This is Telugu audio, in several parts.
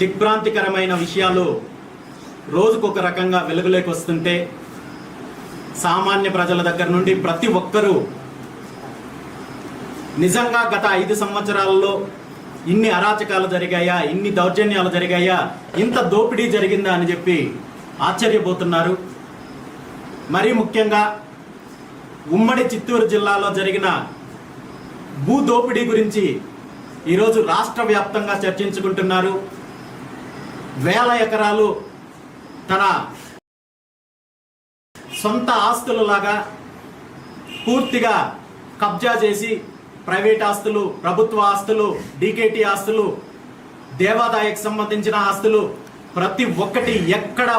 దిగ్భ్రాంతికరమైన విషయాలు రోజుకొక రకంగా వెలుగులోకి వస్తుంటే సామాన్య ప్రజల దగ్గర నుండి ప్రతి ఒక్కరూ నిజంగా గత ఐదు సంవత్సరాలలో ఇన్ని అరాచకాలు జరిగాయా ఇన్ని దౌర్జన్యాలు జరిగాయా ఇంత దోపిడీ జరిగిందా అని చెప్పి ఆశ్చర్యపోతున్నారు. మరీ ముఖ్యంగా ఉమ్మడి చిత్తూరు జిల్లాలో జరిగిన భూ దోపిడీ గురించి ఈరోజు రాష్ట్ర వ్యాప్తంగా చర్చించుకుంటున్నారు. వేల ఎకరాలు తన సొంత ఆస్తులలాగా పూర్తిగా కబ్జా చేసి ప్రైవేట్ ఆస్తులు ప్రభుత్వ ఆస్తులు డీకేటీ ఆస్తులు దేవాదాయకు సంబంధించిన ఆస్తులు ప్రతి ఒక్కటి ఎక్కడ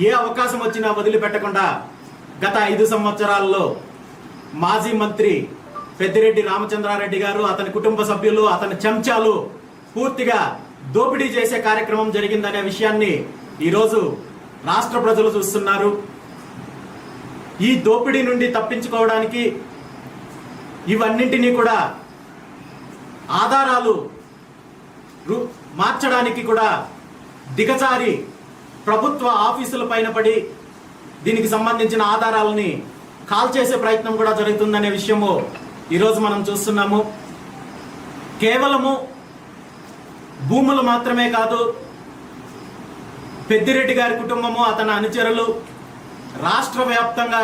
ఏ అవకాశం వచ్చినా వదిలిపెట్టకుండా గత ఐదు సంవత్సరాల్లో మాజీ మంత్రి పెద్దిరెడ్డి రామచంద్రారెడ్డి గారు అతని కుటుంబ సభ్యులు అతని చెంచాలు పూర్తిగా దోపిడీ చేసే కార్యక్రమం జరిగిందనే విషయాన్ని ఈరోజు రాష్ట్ర ప్రజలు చూస్తున్నారు. ఈ దోపిడీ నుండి తప్పించుకోవడానికి ఇవన్నింటినీ కూడా ఆధారాలు మార్చడానికి కూడా దిగజారి ప్రభుత్వ ఆఫీసుల పైన పడి దీనికి సంబంధించిన ఆధారాలని కాల్ చేసే ప్రయత్నం కూడా జరుగుతుందనే విషయము ఈరోజు మనం చూస్తున్నాము. కేవలము భూములు మాత్రమే కాదు పెద్దిరెడ్డి గారి కుటుంబము అతని అనుచరులు రాష్ట్ర వ్యాప్తంగా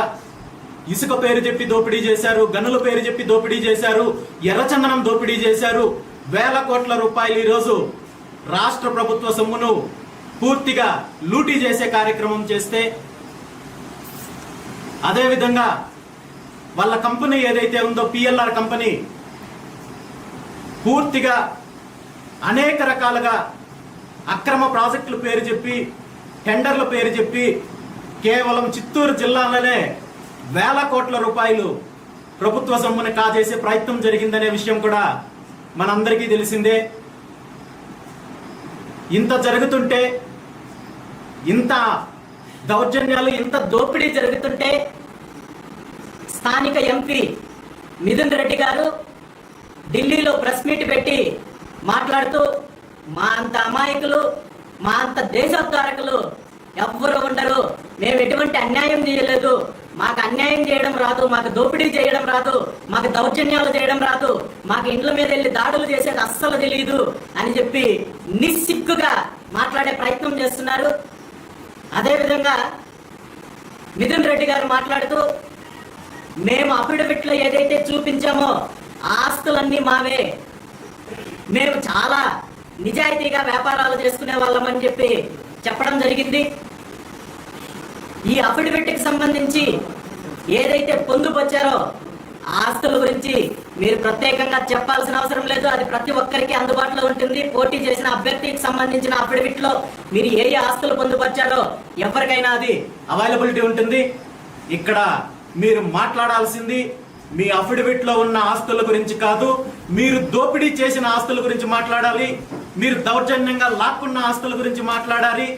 ఇసుక పేరు చెప్పి దోపిడీ చేశారు గనుల పేరు చెప్పి దోపిడీ చేశారు ఎర్రచందనం దోపిడీ చేశారు వేల కోట్ల రూపాయలు ఈరోజు రాష్ట్ర ప్రభుత్వ సొమ్మును పూర్తిగా లూటీ చేసే కార్యక్రమం చేస్తే అదేవిధంగా వాళ్ళ కంపెనీ ఏదైతే ఉందో పిఎల్ఆర్ కంపెనీ పూర్తిగా అనేక రకాలుగా అక్రమ ప్రాజెక్టుల పేరు చెప్పి టెండర్ల పేరు చెప్పి కేవలం చిత్తూరు జిల్లాలోనే వేల కోట్ల రూపాయలు ప్రభుత్వ సొమ్ముని కాజేసే ప్రయత్నం జరిగిందనే విషయం కూడా మనందరికీ తెలిసిందే. ఇంత జరుగుతుంటే ఇంత దౌర్జన్యాలు ఇంత దోపిడీ జరుగుతుంటే స్థానిక ఎంపీ మిథున్ రెడ్డి గారు ఢిల్లీలో ప్రెస్ మీట్ పెట్టి మాట్లాడుతూ మా అంత అమాయకులు మా అంత దేశోద్ధారకులు ఎవ్వరు ఉండరు. మేము ఎటువంటి అన్యాయం చేయలేదు. మాకు అన్యాయం చేయడం రాదు. మాకు దోపిడీ చేయడం రాదు. మాకు దౌర్జన్యాలు చేయడం రాదు. మాకు ఇండ్ల మీద వెళ్ళి దాడులు చేసేది అస్సలు తెలియదు అని చెప్పి నిస్సిగ్గుగా మాట్లాడే ప్రయత్నం చేస్తున్నారు. అదేవిధంగా మిథున్ రెడ్డి గారు మాట్లాడుతూ మేము అఫిడవిట్లో ఏదైతే చూపించామో ఆస్తులన్నీ మావే. మేము చాలా నిజాయితీగా వ్యాపారాలు చేసుకునే వాళ్ళమని చెప్పి చెప్పడం జరిగింది. ఈ అఫిడవిట్కి సంబంధించి ఏదైతే పొందుపచ్చారో ఆ ఆస్తుల గురించి మీరు ప్రత్యేకంగా చెప్పాల్సిన అవసరం లేదు. అది ప్రతి ఒక్కరికి అందుబాటులో ఉంటుంది. పోటీ చేసిన అభ్యర్థికి సంబంధించిన అఫిడవిట్లో మీరు ఏ ఏ ఆస్తులు పొందుపరిచారో ఎవరికైనా అది అవైలబిలిటీ ఉంటుంది. ఇక్కడ మీరు మాట్లాడాల్సింది మీ అఫిడవిట్లో ఉన్న ఆస్తుల గురించి కాదు మీరు దోపిడీ చేసిన ఆస్తుల గురించి మాట్లాడాలి మీరు దౌర్జన్యంగా లాక్కున్న ఆస్తుల గురించి మాట్లాడాలి.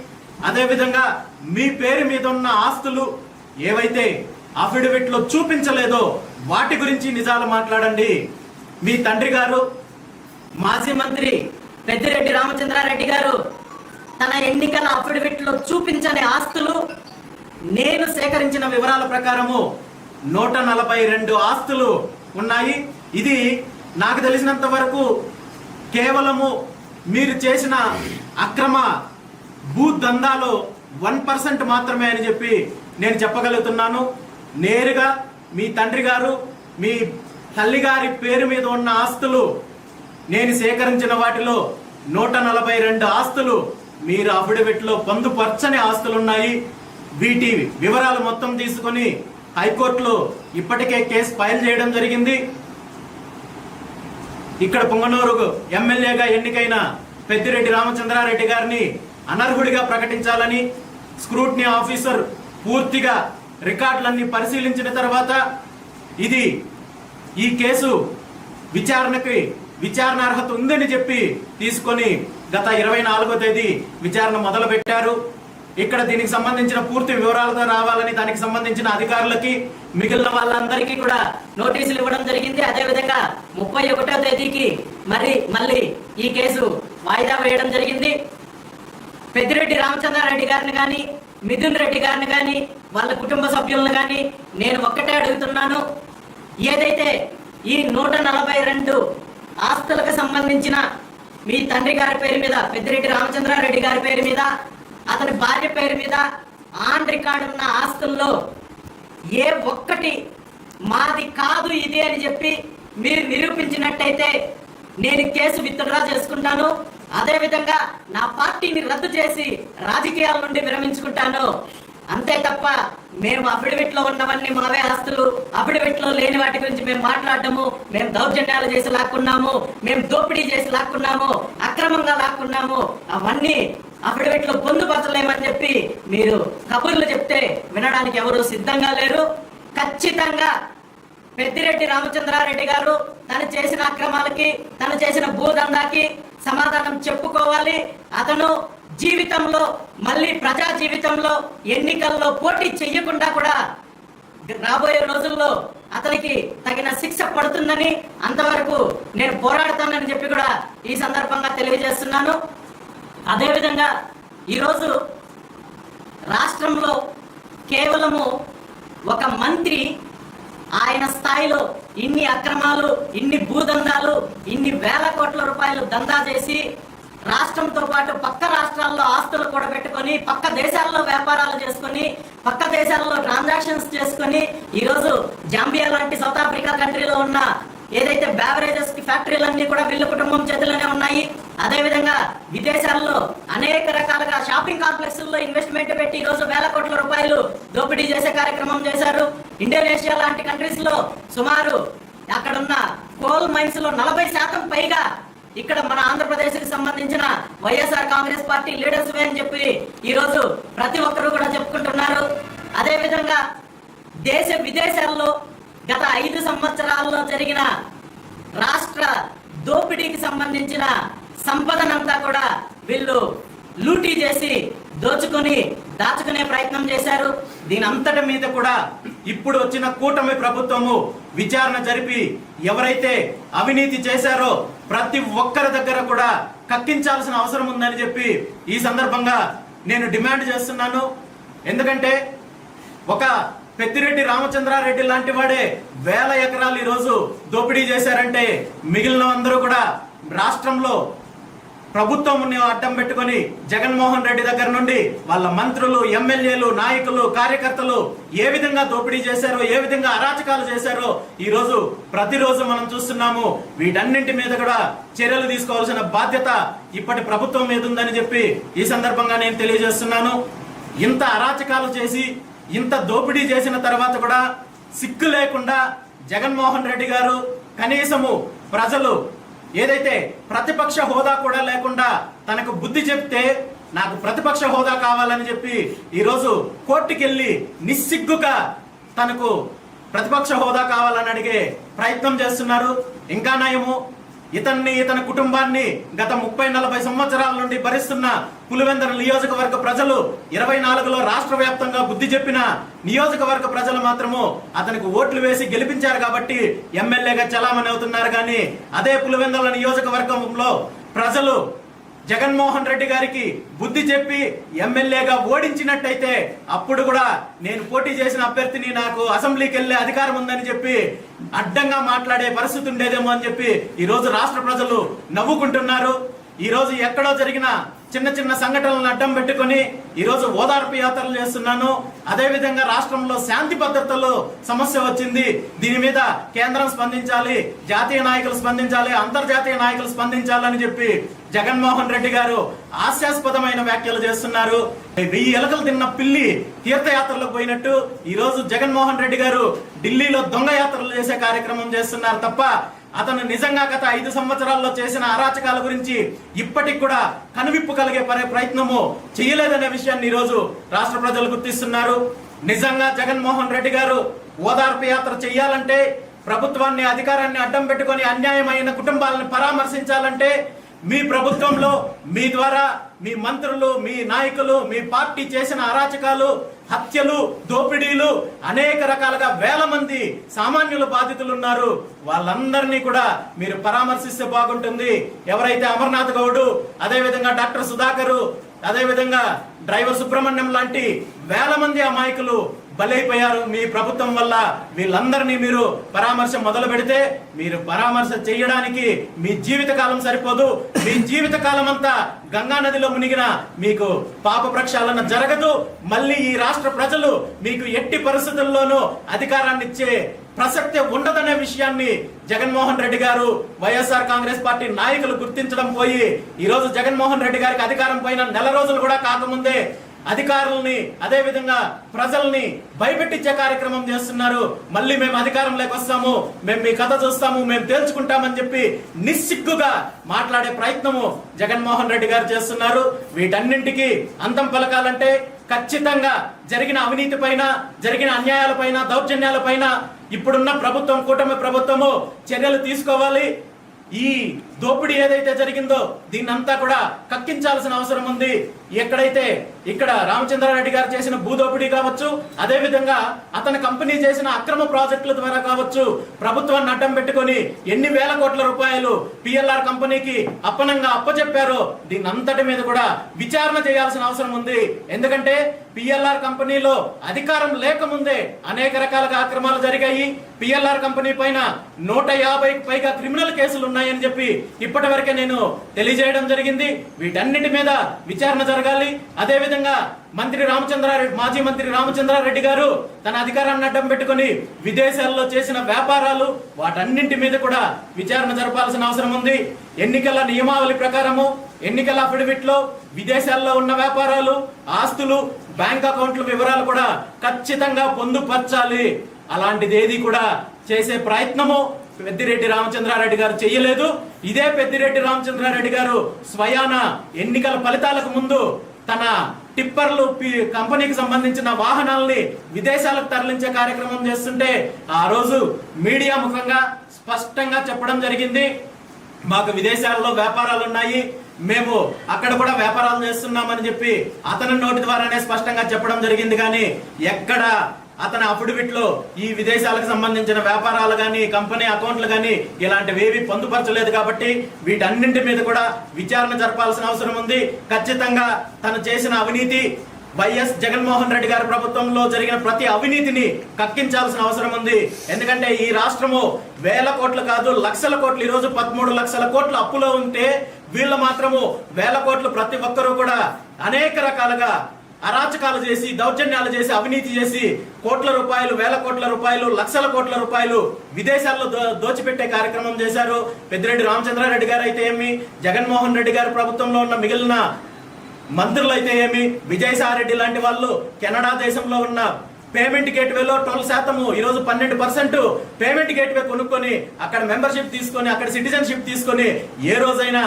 అదేవిధంగా మీ పేరు మీద ఉన్న ఆస్తులు ఏవైతే అఫిడవిట్లో చూపించలేదో వాటి గురించి నిజాలు మాట్లాడండి. మీ తండ్రి గారు మాజీ మంత్రి పెద్దిరెడ్డి రామచంద్రారెడ్డి గారు తన ఎన్నికల అఫిడవిట్లో చూపించని ఆస్తులు నేను సేకరించిన వివరాల ప్రకారము నూట నలభై రెండు ఆస్తులు ఉన్నాయి. ఇది నాకు తెలిసినంత వరకు కేవలము మీరు చేసిన అక్రమ భూ దందాలో వన్ పర్సెంట్ మాత్రమే అని చెప్పి నేను చెప్పగలుగుతున్నాను. నేరుగా మీ తండ్రి గారు మీ తల్లిగారి పేరు మీద ఉన్న ఆస్తులు నేను సేకరించిన వాటిలో నూట నలభై రెండు ఆస్తులు మీరు అఫిడవిట్ పొందుపరచని ఆస్తులు ఉన్నాయి వీటి వివరాలు మొత్తం తీసుకొని హైకోర్టులో ఇప్పటికే కేసు ఫైల్ చేయడం జరిగింది. ఇక్కడ పొంగనూరు ఎమ్మెల్యేగా ఎన్నికైన పెద్దిరెడ్డి రామచంద్రారెడ్డి గారిని అనర్హుడిగా ప్రకటించాలని స్క్రూటినీ ఆఫీసర్ పూర్తిగా రికార్డులన్నీ పరిశీలించిన తర్వాత ఇది ఈ కేసు విచారణకి విచారణ అర్హత ఉందని చెప్పి తీసుకొని గత ఇరవై నాలుగో తేదీ విచారణ మొదలుపెట్టారు. ఇక్కడ దీనికి సంబంధించిన పూర్తి వివరాలతో రావాలని దానికి సంబంధించిన అధికారులకి మిగిలిన వాళ్ళందరికీ కూడా నోటీసులు ఇవ్వడం జరిగింది. అదేవిధంగా ముప్పై ఒకటో తేదీకి మరి మళ్ళీ ఈ కేసు వాయిదా వేయడం జరిగింది. పెద్దిరెడ్డి రామచంద్రారెడ్డి గారిని కానీ మిథున్ రెడ్డి గారిని కానీ వాళ్ళ కుటుంబ సభ్యులను కానీ నేను ఒక్కటే అడుగుతున్నాను. ఏదైతే ఈ నూట నలభై రెండు ఆస్తులకు సంబంధించిన మీ తండ్రి గారి పేరు మీద పెద్దిరెడ్డి రామచంద్రారెడ్డి గారి పేరు మీద అతని భార్య పేరు మీద ఆన్ రికార్డు ఉన్న ఆస్తుల్లో ఏ ఒక్కటి మాది కాదు ఇది అని చెప్పి మీరు నిరూపించినట్టయితే నేను కేసు విత్డ్రా చేసుకుంటాను. అదేవిధంగా నా పార్టీని రద్దు చేసి రాజకీయాల నుండి విరమించుకుంటాను. అంతే తప్ప మేము అఫిడవిట్లో ఉన్నవన్నీ మావే ఆస్తులు. అఫిడవిట్లో లేని వాటి గురించి మేము మాట్లాడటము మేము దౌర్జన్యాలు చేసి లాక్కున్నాము. మేము దోపిడీ చేసి లాక్కున్నాము. అక్రమంగా లాక్కున్నాము. అవన్నీ అఫిడవిట్లో పొందుపరచలేమని చెప్పి మీరు కబుర్లు చెప్తే వినడానికి ఎవరు సిద్ధంగా లేరు. ఖచ్చితంగా పెద్దిరెడ్డి రామచంద్రారెడ్డి గారు తను చేసిన అక్రమాలకి తను చేసిన భూదందాకి సమాధానం చెప్పుకోవాలి. అతను జీవితంలో మళ్ళీ ప్రజా జీవితంలో ఎన్నికల్లో పోటీ చెయ్యకుండా కూడా రాబోయే రోజుల్లో అతనికి తగిన శిక్ష పడుతుందని అంతవరకు నేను పోరాడతానని చెప్పి కూడా ఈ సందర్భంగా తెలియజేస్తున్నాను. అదేవిధంగా ఈరోజు రాష్ట్రంలో కేవలము ఒక మంత్రి ఆయన స్థాయిలో ఇన్ని అక్రమాలు ఇన్ని భూదందాలు ఇన్ని వేల కోట్ల రూపాయలు దందా చేసి రాష్ట్రంతో పాటు పక్క రాష్ట్రాల్లో ఆస్తులు కూడా పెట్టుకొని పక్క దేశాల్లో వ్యాపారాలు చేసుకొని పక్క దేశాల్లో ట్రాన్సాక్షన్స్ చేసుకొని ఈరోజు జాంబియా లాంటి సౌత్ ఆఫ్రికా కంట్రీలో ఉన్న ఏదైతే బ్యావరేజెస్కి ఫ్యాక్టరీలన్నీ కూడా వీళ్ళ కుటుంబం చేతిలోనే ఉన్నాయి. అదేవిధంగా విదేశాల్లో అనేక రకాలుగా షాపింగ్ కాంప్లెక్స్లో ఇన్వెస్ట్మెంట్ పెట్టి ఈ రోజు వేల కోట్ల రూపాయలు దోపిడీ చేసే కార్యక్రమం చేశారు. ఇండోనేషియా లాంటి కంట్రీస్లో సుమారు అక్కడున్న కోల్ మైన్స్లో నలభై శాతం పైగా ఇక్కడ మన ఆంధ్రప్రదేశ్కి సంబంధించిన వైఎస్ఆర్ కాంగ్రెస్ పార్టీ లీడర్స్ అని చెప్పి ఈరోజు ప్రతి ఒక్కరు కూడా చెప్పుకుంటున్నారు. అదేవిధంగా దేశ విదేశాల్లో గత ఐదు సంవత్సరాల్లో జరిగిన రాష్ట్ర దోపిడీకి సంబంధించిన సంపదనంతా కూడా వీళ్ళు లూటీ చేసి దోచుకొని దాచుకునే ప్రయత్నం చేశారు. దీని అంతటి మీద కూడా ఇప్పుడు వచ్చిన కూటమి ప్రభుత్వము విచారణ జరిపి ఎవరైతే అవినీతి చేశారో ప్రతి ఒక్కరి దగ్గర కూడా కక్కించాల్సిన అవసరం ఉందని చెప్పి ఈ సందర్భంగా నేను డిమాండ్ చేస్తున్నాను. ఎందుకంటే ఒక పెద్దిరెడ్డి రామచంద్రారెడ్డి లాంటి వాడే వేల ఎకరాలు ఈరోజు దోపిడీ చేశారంటే మిగిలిన అందరూ కూడా రాష్ట్రంలో ప్రభుత్వం అడ్డం పెట్టుకొని జగన్మోహన్ రెడ్డి దగ్గర నుండి వాళ్ళ మంత్రులు ఎమ్మెల్యేలు నాయకులు కార్యకర్తలు ఏ విధంగా దోపిడీ చేశారో ఏ విధంగా అరాచకాలు చేశారో ఈ రోజు ప్రతిరోజు మనం చూస్తున్నాము. వీటన్నింటి మీద కూడా చర్యలు తీసుకోవాల్సిన బాధ్యత ఇప్పటి ప్రభుత్వం మీద ఉందని చెప్పి ఈ సందర్భంగా నేను తెలియజేస్తున్నాను. ఇంత అరాచకాలు చేసి ఇంత దోపిడీ చేసిన తర్వాత కూడా సిక్కు లేకుండా జగన్మోహన్ రెడ్డి గారు కనీసము ప్రజలు ఏదైతే ప్రతిపక్ష హోదా కూడా లేకుండా తనకు బుద్ధి చెప్తే నాకు ప్రతిపక్ష హోదా కావాలని చెప్పి ఈరోజు కోర్టుకెళ్ళి నిస్సిగ్గుగా తనకు ప్రతిపక్ష హోదా కావాలని అడిగే ప్రయత్నం చేస్తున్నారు. ఇంకా నయము ఇతన్ని ఇతని కుటుంబాన్ని గత ముప్పై నలభై సంవత్సరాల నుండి భరిస్తున్న పులివెందర నియోజకవర్గ ప్రజలు ఇరవై నాలుగులో రాష్ట్ర వ్యాప్తంగా బుద్ధి చెప్పిన నియోజకవర్గ ప్రజలు మాత్రము అతనికి ఓట్లు వేసి గెలిపించారు కాబట్టి ఎమ్మెల్యేగా చలామణి అవుతున్నారు. కానీ అదే పులివెందల నియోజకవర్గంలో ప్రజలు జగన్మోహన్ రెడ్డి గారికి బుద్ధి చెప్పి ఎమ్మెల్యేగా ఓడించినట్టయితే అప్పుడు కూడా నేను పోటీ చేసిన అభ్యర్థిని నాకు అసెంబ్లీకి వెళ్ళే అధికారం ఉందని చెప్పి అడ్డంగా మాట్లాడే పరిస్థితి ఉండేదేమో అని చెప్పి ఈరోజు రాష్ట్ర ప్రజలు నవ్వుకుంటున్నారు. ఈరోజు ఎక్కడో జరిగిన చిన్న చిన్న సంఘటనలను అడ్డం పెట్టుకొని ఈరోజు ఓదార్పు యాత్రలు చేస్తున్నాను. అదేవిధంగా రాష్ట్రంలో శాంతి భద్రతలో సమస్య వచ్చింది. దీని మీద కేంద్రం స్పందించాలి జాతీయ నాయకులు స్పందించాలి అంతర్జాతీయ నాయకులు స్పందించాలని చెప్పి జగన్మోహన్ రెడ్డి గారు హాస్యాస్పదమైన వ్యాఖ్యలు చేస్తున్నారు. వెయ్యి ఎలకలు తిన్న పిల్లి తీర్థయాత్రలకు పోయినట్టు ఈరోజు జగన్మోహన్ రెడ్డి గారు ఢిల్లీలో దొంగ యాత్రలు చేసే కార్యక్రమం చేస్తున్నారు తప్ప అతను నిజంగా గత ఐదు సంవత్సరాల్లో చేసిన అరాచకాల గురించి ఇప్పటికి కూడా కనువిప్పు కలిగే పరే ప్రయత్నము చేయలేదనే విషయాన్ని ఈరోజు రాష్ట్ర ప్రజలు గుర్తిస్తున్నారు. నిజంగా జగన్మోహన్ రెడ్డి గారు ఓదార్పు యాత్ర చేయాలంటే ప్రభుత్వాన్ని అధికారాన్ని అడ్డం పెట్టుకొని అన్యాయమైన కుటుంబాలను పరామర్శించాలంటే మీ ప్రభుత్వంలో మీ ద్వారా మీ మంత్రులు మీ నాయకులు మీ పార్టీ చేసిన అరాచకాలు హత్యలు దోపిడీలు అనేక రకాలుగా వేల మంది సామాన్యుల బాధితులు ఉన్నారు వాళ్ళందరినీ కూడా మీరు పరామర్శిస్తే బాగుంటుంది. ఎవరైతే అమర్నాథ్ గౌడు అదేవిధంగా డాక్టర్ సుధాకరు అదేవిధంగా డ్రైవర్ సుబ్రహ్మణ్యం లాంటి వేల మంది అమాయకులు బలైపోయారు. మీ ప్రభుత్వం వల్ల వీళ్ళందరినీ మీరు పరామర్శ మొదలు పెడితే మీరు పరామర్శ చేయడానికి మీ జీవిత కాలం సరిపోదు. మీ జీవితకాలం అంతా గంగా నదిలో మునిగిన మీకు పాప ప్రక్షాళన జరగదు. మళ్ళీ ఈ రాష్ట్ర ప్రజలు మీకు ఎట్టి పరిస్థితుల్లోనూ అధికారాన్ని ఇచ్చే ప్రసక్తి ఉండదనే విషయాన్ని జగన్మోహన్ రెడ్డి గారు వైఎస్ఆర్ కాంగ్రెస్ పార్టీ నాయకులు గుర్తించడం పోయి ఈరోజు జగన్మోహన్ రెడ్డి గారికి అధికారం పోయిన నెల రోజులు కూడా కాకముందే అధికారుల్ని అదే విధంగా ప్రజల్ని భయపెట్టించే కార్యక్రమం చేస్తున్నారు. మళ్ళీ మేము అధికారంలోకి వస్తాము మేము మీ కథ చూస్తాము మేము తేల్చుకుంటామని చెప్పి నిస్సిగ్గుగా మాట్లాడే ప్రయత్నము జగన్మోహన్ రెడ్డి గారు చేస్తున్నారు. వీటన్నింటికి అంతం పలకాలంటే ఖచ్చితంగా జరిగిన అవినీతి పైన జరిగిన అన్యాయాల పైన దౌర్జన్యాల పైన ఇప్పుడున్న ప్రభుత్వం కూటమి ప్రభుత్వము చర్యలు తీసుకోవాలి. ఈ దోపిడీ ఏదైతే జరిగిందో దీన్నంతా కూడా కక్కించాల్సిన అవసరం ఉంది. ఎక్కడైతే ఇక్కడ రామచంద్రారెడ్డి గారు చేసిన భూదోపిడీ కావచ్చు అదే విధంగా అతని కంపెనీ చేసిన అక్రమ ప్రాజెక్టుల ద్వారా కావచ్చు ప్రభుత్వాన్ని అడ్డం పెట్టుకొని ఎన్ని వేల కోట్ల రూపాయలు పిఎల్ఆర్ కంపెనీకి అప్పనంగా అప్పచెప్పారో దీని అంతటి మీద కూడా విచారణ చేయాల్సిన అవసరం ఉంది. ఎందుకంటే పిఎల్ఆర్ కంపెనీలో అధికారం లేకముందే అనేక రకాలుగా అక్రమాలు జరిగాయి. పిఎల్ఆర్ కంపెనీ పైన నూట యాభైకి పైగా క్రిమినల్ కేసులు ఉన్నాయని చెప్పి ఇప్పటి వరకే నేను తెలియజేయడం జరిగింది. వీటన్నిటి మీద విచారణ జరగాలి. అదేవిధంగా మంత్రి రామచంద్రారెడ్డి మాజీ మంత్రి రామచంద్రారెడ్డి గారు తన అధికారాన్ని అడ్డం పెట్టుకొని విదేశాల్లో చేసిన వ్యాపారాలు వాటన్నింటి మీద కూడా విచారణ జరపాల్సిన అవసరం ఉంది. ఎన్నికల నియమావళి ప్రకారము ఎన్నికల అఫిడవిట్లో విదేశాల్లో ఉన్న వ్యాపారాలు ఆస్తులు బ్యాంక్ అకౌంట్ల వివరాలు కూడా ఖచ్చితంగా పొందుపరచాలి. అలాంటిది ఏది కూడా చేసే ప్రయత్నము పెద్దిరెడ్డి రామచంద్రారెడ్డి గారు చేయలేదు ఇదే పెద్దిరెడ్డి రామచంద్రారెడ్డి గారు స్వయాన ఎన్నికల ఫలితాలకు ముందు తన టిప్పర్లు కంపెనీకి సంబంధించిన వాహనాల్ని విదేశాలకు తరలించే కార్యక్రమం చేస్తుంటే ఆ రోజు మీడియా ముఖంగా స్పష్టంగా చెప్పడం జరిగింది. మాకు విదేశాల్లో వ్యాపారాలు ఉన్నాయి మేము అక్కడ కూడా వ్యాపారాలు చేస్తున్నామని చెప్పి అతని నోటి ద్వారానే స్పష్టంగా చెప్పడం జరిగింది. కానీ ఎక్కడ అతని అఫిడవిట్లో ఈ విదేశాలకు సంబంధించిన వ్యాపారాలు కానీ కంపెనీ అకౌంట్లు కానీ ఇలాంటివి ఏవి పొందుపరచలేదు కాబట్టి వీటన్నింటి మీద కూడా విచారణ జరపాల్సిన అవసరం ఉంది. ఖచ్చితంగా తను చేసిన అవినీతి వైఎస్ జగన్మోహన్ రెడ్డి గారి ప్రభుత్వంలో జరిగిన ప్రతి అవినీతిని కక్కించాల్సిన అవసరం ఉంది. ఎందుకంటే ఈ రాష్ట్రము వేల కోట్లు కాదు లక్షల కోట్లు ఈ రోజు పదమూడు లక్షల కోట్లు అప్పులో ఉంటే వీళ్ళు మాత్రము వేల కోట్లు ప్రతి ఒక్కరూ కూడా అనేక రకాలుగా అరాచకాలు చేసి దౌర్జన్యాలు చేసి అవినీతి చేసి కోట్ల రూపాయలు వేల కోట్ల రూపాయలు లక్షల కోట్ల రూపాయలు విదేశాల్లో దో- దోచిపెట్టే కార్యక్రమం చేశారు పెద్దిరెడ్డి రామచంద్రారెడ్డి గారు అయితే ఏమి జగన్మోహన్ రెడ్డి గారి ప్రభుత్వంలో ఉన్న మిగిలిన మంత్రులు అయితే ఏమి విజయసాయిరెడ్డి లాంటి వాళ్ళు కెనడా దేశంలో ఉన్న పేమెంట్ గేట్వేలో ట్వెల్వ్ శాతము ఈరోజు పన్నెండు పర్సెంట్ పేమెంట్ గేట్వే కొనుక్కొని అక్కడ మెంబర్షిప్ తీసుకొని అక్కడ సిటిజన్షిప్ తీసుకొని ఏ రోజైనా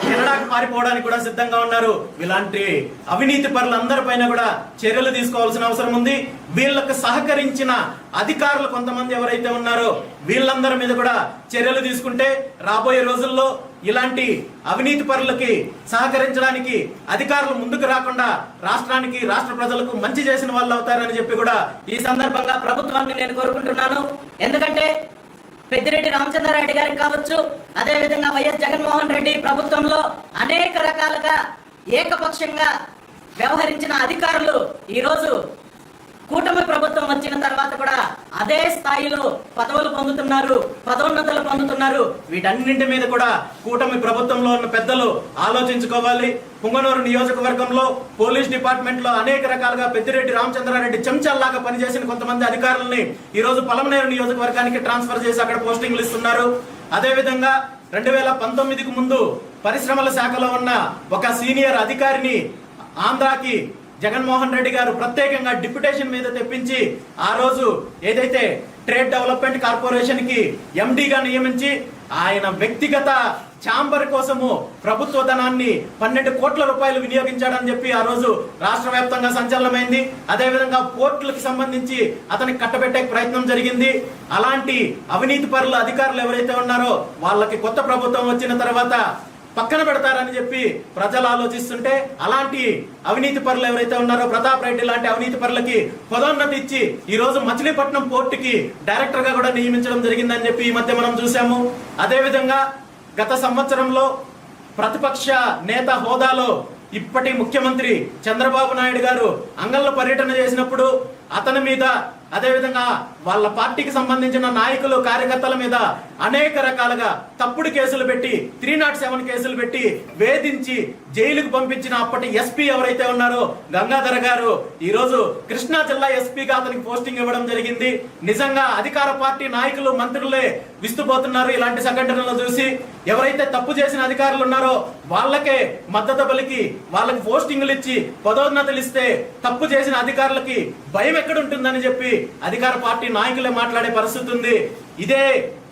కెనడాకు పారిపోవడానికి కూడా సిద్ధంగా ఉన్నారు. ఇలాంటి అవినీతి పైన కూడా చర్యలు తీసుకోవాల్సిన అవసరం ఉంది. వీళ్ళకు సహకరించిన అధికారులు కొంతమంది ఎవరైతే ఉన్నారో వీళ్ళందరి మీద కూడా చర్యలు తీసుకుంటే రాబోయే రోజుల్లో ఇలాంటి అవినీతి పరులకి సహకరించడానికి అధికారులు ముందుకు రాకుండా రాష్ట్రానికి రాష్ట్ర ప్రజలకు మంచి చేసిన వాళ్ళు అవుతారని చెప్పి కూడా ఈ సందర్భంగా ప్రభుత్వాన్ని నేను కోరుకుంటున్నాను. ఎందుకంటే పెద్దిరెడ్డి రామచంద్రారెడ్డి గారికి కావచ్చు అదే విధంగా వైఎస్ జగన్మోహన్ రెడ్డి ప్రభుత్వంలో అనేక రకాలుగా ఏకపక్షంగా వ్యవహరించిన అధికారులు ఈరోజు కూటమి ప్రభుత్వం వచ్చిన తర్వాత కూడా అదే స్థాయిలో పదవులు పొందుతున్నారు పదోన్నతులు పొందుతున్నారు. వీటన్నింటి మీద కూడా కూటమి ప్రభుత్వంలో ఉన్న పెద్దలు ఆలోచించుకోవాలి. పుంగనూరు నియోజకవర్గంలో పోలీస్ డిపార్ట్మెంట్లో అనేక రకాలుగా పెద్దిరెడ్డి రామచంద్రారెడ్డి చెంచల్లాగా పనిచేసిన కొంతమంది అధికారులని ఈ రోజు పలమనేరు నియోజకవర్గానికి ట్రాన్స్ఫర్ చేసి అక్కడ పోస్టింగ్లు ఇస్తున్నారు. అదేవిధంగా రెండు వేల పంతొమ్మిదికి ముందు పరిశ్రమల శాఖలో ఉన్న ఒక సీనియర్ అధికారిని ఆంధ్రాకి జగన్మోహన్ రెడ్డి గారు ప్రత్యేకంగా డిప్యుటేషన్ మీద తెప్పించి ఆ రోజు ఏదైతే ట్రేడ్ డెవలప్మెంట్ కార్పొరేషన్కి ఎండిగా నియమించి ఆయన వ్యక్తిగత ఛాంబర్ కోసము ప్రభుత్వ ధనాన్ని పన్నెండు కోట్ల రూపాయలు వినియోగించాడని చెప్పి ఆ రోజు రాష్ట్ర వ్యాప్తంగా సంచలనమైంది. అదేవిధంగా పోర్టులకు సంబంధించి అతనికి కట్టబెట్టే ప్రయత్నం జరిగింది. అలాంటి అవినీతి పరుల అధికారులు ఎవరైతే ఉన్నారో వాళ్ళకి కొత్త ప్రభుత్వం వచ్చిన తర్వాత పక్కన పెడతారని చెప్పి ప్రజలు ఆలోచిస్తుంటే అలాంటి అవినీతి పరులు ఎవరైతే ఉన్నారో ప్రతాప్ రెడ్డి లాంటి అవినీతి పరులకి పదోన్నతి ఇచ్చి ఈ రోజు మచిలీపట్నం పోర్టుకి డైరెక్టర్గా కూడా నియమించడం జరిగిందని చెప్పి ఈ మధ్య మనం చూసాము అదేవిధంగా గత సంవత్సరంలో ప్రతిపక్ష నేత హోదాలో ఇప్పటి ముఖ్యమంత్రి చంద్రబాబు నాయుడు గారు అంగళ్ళ పర్యటన చేసినప్పుడు అతని మీద అదేవిధంగా వాళ్ళ పార్టీకి సంబంధించిన నాయకులు కార్యకర్తల మీద అనేక రకాలుగా తప్పుడు కేసులు పెట్టి త్రీ నాట్ సెవెన్ కేసులు పెట్టి వేధించి జైలుకు పంపించిన అప్పటి ఎస్పీ ఎవరైతే ఉన్నారో గంగాధర గారు ఈరోజు కృష్ణా జిల్లా ఎస్పీగా అతనికి పోస్టింగ్ ఇవ్వడం జరిగింది. నిజంగా అధికార పార్టీ నాయకులు మంత్రులే విస్తుపోతున్నారు ఇలాంటి సంఘటనలు చూసి. ఎవరైతే తప్పు చేసిన అధికారులు ఉన్నారో వాళ్ళకే మద్దతు పలికి వాళ్ళకి పోస్టింగ్లు ఇచ్చి పదోన్నతులు ఇస్తే తప్పు చేసిన అధికారులకి భయం ఎక్కడుంటుందని చెప్పి అధికార పార్టీ నాయకులే మాట్లాడే పరిస్థితి ఉంది. ఇదే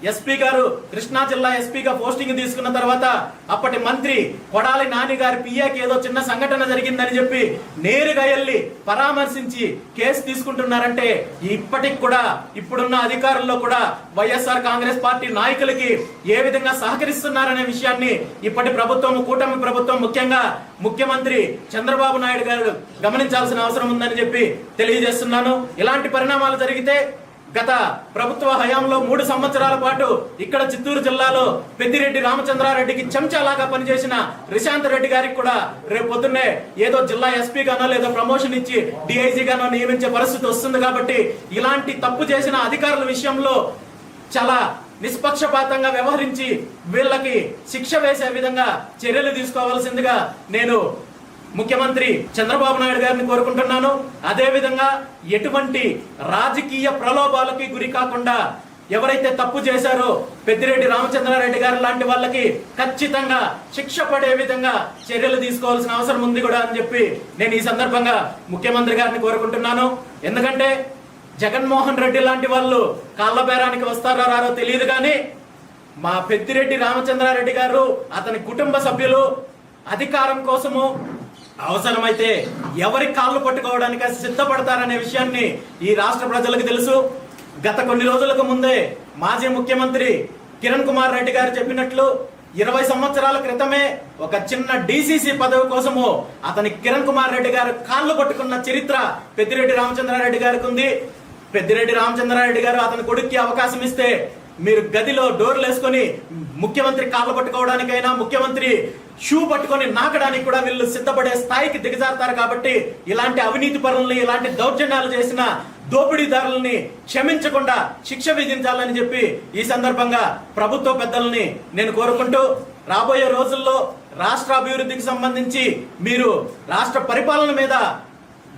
ఎస్పీ గారు కృష్ణా జిల్లా ఎస్పీగా పోస్టింగ్ తీసుకున్న తర్వాత అప్పటి మంత్రి కొడాలి నాని గారి పిఏకి ఏదో చిన్న సంఘటన జరిగిందని చెప్పి నేరుగా వెళ్ళి పరామర్శించి కేసు తీసుకుంటున్నారంటే ఇప్పటికి కూడా ఇప్పుడున్న అధికారుల్లో కూడా వైఎస్ఆర్ కాంగ్రెస్ పార్టీ నాయకులకి ఏ విధంగా సహకరిస్తున్నారనే విషయాన్ని ఇప్పటి ప్రభుత్వం కూటమి ప్రభుత్వం ముఖ్యంగా ముఖ్యమంత్రి చంద్రబాబు నాయుడు గారు గమనించాల్సిన అవసరం ఉందని చెప్పి తెలియజేస్తున్నాను. ఇలాంటి పరిణామాలు జరిగితే గత ప్రభుత్వ హయాంలో మూడు సంవత్సరాల పాటు ఇక్కడ చిత్తూరు జిల్లాలో పెద్దిరెడ్డి రామచంద్రారెడ్డికి చెంచాలాగా పనిచేసిన రిశాంత్ రెడ్డి గారికి కూడా రేపు పొద్దున్నే ఏదో జిల్లా ఎస్పీ గానో లేదో ప్రమోషన్ ఇచ్చి డిఐజీ గానో నియమించే పరిస్థితి వస్తుంది కాబట్టి ఇలాంటి తప్పు చేసిన అధికారుల విషయంలో చాలా నిష్పక్షపాతంగా వ్యవహరించి వీళ్ళకి శిక్ష వేసే విధంగా చర్యలు తీసుకోవాల్సిందిగా నేను ముఖ్యమంత్రి చంద్రబాబు నాయుడు గారిని కోరుకుంటున్నాను. అదేవిధంగా ఎటువంటి రాజకీయ ప్రలోభాలకి గురి కాకుండా ఎవరైతే తప్పు చేశారో పెద్దిరెడ్డి రామచంద్రారెడ్డి గారు లాంటి వాళ్ళకి ఖచ్చితంగా శిక్ష పడే విధంగా చర్యలు తీసుకోవాల్సిన అవసరం ఉంది కూడా అని చెప్పి నేను ఈ సందర్భంగా ముఖ్యమంత్రి గారిని కోరుకుంటున్నాను. ఎందుకంటే జగన్మోహన్ రెడ్డి లాంటి వాళ్ళు కాళ్ళ బేరానికి వస్తారో రారో తెలియదు కానీ మా పెద్దిరెడ్డి రామచంద్రారెడ్డి గారు అతని కుటుంబ సభ్యులు అధికారం కోసము అవసరమైతే ఎవరి కాళ్ళు పట్టుకోవడానికి సిద్ధపడతారనే విషయాన్ని ఈ రాష్ట్ర ప్రజలకు తెలుసు. గత కొన్ని రోజులకు ముందే మాజీ ముఖ్యమంత్రి కిరణ్ కుమార్ రెడ్డి గారు చెప్పినట్లు ఇరవై సంవత్సరాల క్రితమే ఒక చిన్న డీసీసీ పదవి కోసము అతని కిరణ్ కుమార్ రెడ్డి గారు కాళ్ళు పట్టుకున్న చరిత్ర పెద్దిరెడ్డి రామచంద్రారెడ్డి గారికి ఉంది. పెద్దిరెడ్డి రామచంద్రారెడ్డి గారు అతని కొడుక్కి అవకాశం ఇస్తే మీరు గదిలో డోర్లు వేసుకొని ముఖ్యమంత్రి కాళ్ళు పట్టుకోవడానికైనా ముఖ్యమంత్రి షూ పట్టుకొని నాకడానికి కూడా వీళ్ళు సిద్ధపడే స్థాయికి దిగజారుతారు కాబట్టి ఇలాంటి అవినీతి పరులని ఇలాంటి దౌర్జన్యాలు చేసిన దోపిడీదారులని క్షమించకుండా శిక్ష విధించాలని చెప్పి ఈ సందర్భంగా ప్రభుత్వ పెద్దల్ని నేను కోరుకుంటూ రాబోయే రోజుల్లో రాష్ట్ర అభివృద్ధికి సంబంధించి మీరు రాష్ట్ర పరిపాలన మీద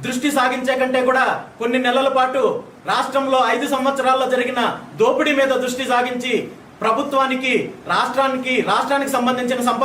దృష్టి సాగించే కంటే కూడా కొన్ని నెలల పాటు రాష్ట్రంలో ఐదు సంవత్సరాల్లో జరిగిన దోపిడీ మీద దృష్టి సాగించి ప్రభుత్వానికి రాష్ట్రానికి రాష్ట్రానికి సంబంధించిన సంపద